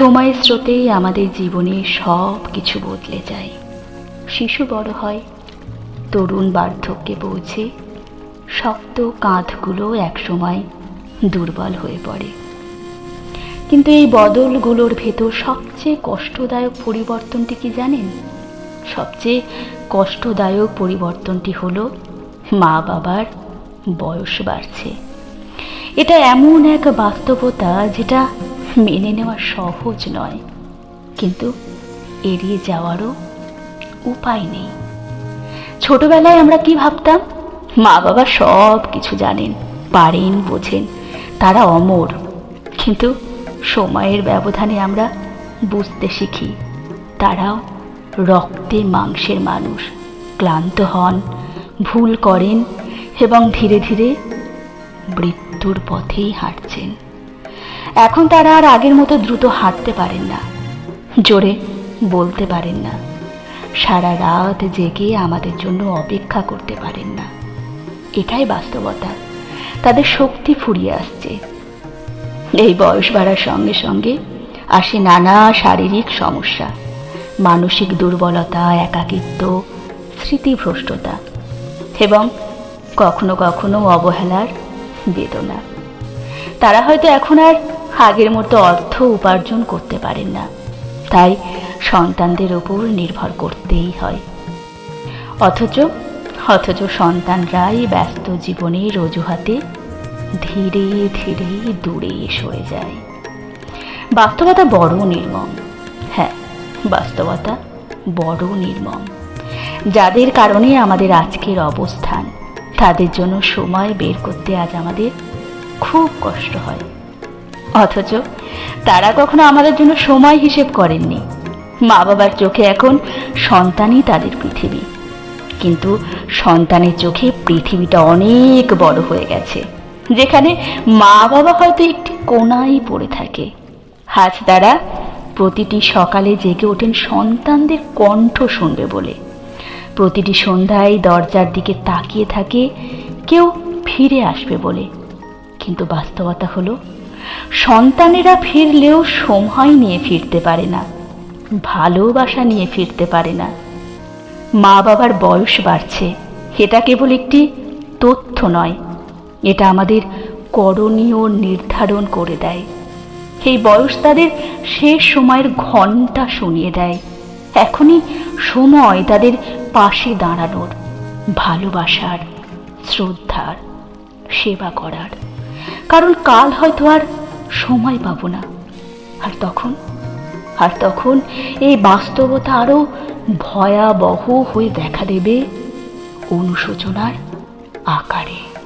সময়ের স্রোতেই আমাদের জীবনে সব কিছু বদলে যায়। শিশু বড় হয়, তরুণ বার্ধক্যে পৌঁছে শক্ত কাঁধগুলো একসময় দুর্বল হয়ে পড়ে। কিন্তু এই বদলগুলোর ভেতর সবচেয়ে কষ্টদায়ক পরিবর্তনটি কি জানেন? সবচেয়ে কষ্টদায়ক পরিবর্তনটি হলো মা বাবার বয়স বাড়ছে। এটা এমন এক বাস্তবতা যেটা মেনে নেওয়া সহজ নয়। কিন্তু এড়িয়ে যাওয়ারও উপায় নেই। ছোটবেলায় আমরা কি ভাবতাম? মা বাবা সব কিছু জানেন, পারেন, বোঝেন, তারা অমর। কিন্তু সময়ের ব্যবধানে আমরা বুঝতে শিখি, তারাও রক্তে মাংসের মানুষ। ক্লান্ত হন, ভুল করেন এবং ধীরে ধীরে মৃত্যুর পথেই হাঁটছেন। এখন তারা আর আগের মতো দ্রুত হাঁটতে পারেন না, জোরে বলতে পারেন না, সারা রাত জেগে আমাদের জন্য অপেক্ষা করতে পারেন না। এটাই বাস্তবতা, তাদের শক্তি ফুরিয়ে আসছে। এই বয়স বাড়ার সঙ্গে সঙ্গে আসে নানা শারীরিক সমস্যা, মানসিক দুর্বলতা, একাকিত্ব, স্মৃতিভ্রষ্টতা এবং কখনো কখনো অবহেলার বেদনা। তারা হয়তো এখন আর আগের মতো অর্থ উপার্জন করতে পারেন না। তাই সন্তানদের ওপর নির্ভর করতেই হয়। অথচ অথচ সন্তানরাই ব্যস্ত জীবনের অজুহাতে ধীরে ধীরে দূরে সরে যায়। বাস্তবতা বড় নির্মম। হ্যাঁ বাস্তবতা বড় নির্মম। যাদের কারণে আমাদের আজকের অবস্থান, তাদের জন্য সময় বের করতে আজ আমাদের খুব কষ্ট হয়। অথচ তারা কখনো আমাদের জন্য সময় হিসেব করেননি। মা বাবার চোখে এখন সন্তানই তাদের পৃথিবী। কিন্তু সন্তানের চোখে পৃথিবীটা অনেক বড় হয়ে গেছে, যেখানে মা বাবা হয়তো একটি কোনায় পড়ে থাকে। আজ তারা প্রতিটি সকালে জেগে ওঠেন সন্তানদের কণ্ঠ শুনবে বলে। প্রতিটি সন্ধ্যায় দরজার দিকে তাকিয়ে থাকে, কেউ ফিরে আসবে বলে। কিন্তু বাস্তবতা হলো সন্তানেরা ফিরলেও সময় নিয়ে ফিরতে পারে না, ভালোবাসা নিয়ে ফিরতে পারে না। মা বাবার বয়স বাড়ছে, এটা কেবল একটি তথ্য নয়, এটা আমাদের করণীয় নির্ধারণ করে দেয়। এই বয়স তাদের শেষ সময়ের ঘণ্টা শুনিয়ে দেয়। এখনই সময় তাদের পাশে দাঁড়ানোর, ভালোবাসার, শ্রদ্ধার, সেবা করার। কারণ কাল হয়তো আর সময় পাবো না। আর তখন? আর তখন এই বাস্তবতা আরও ভয়াবহ হয়ে দেখা দেবে অনুশোচনার আকারে।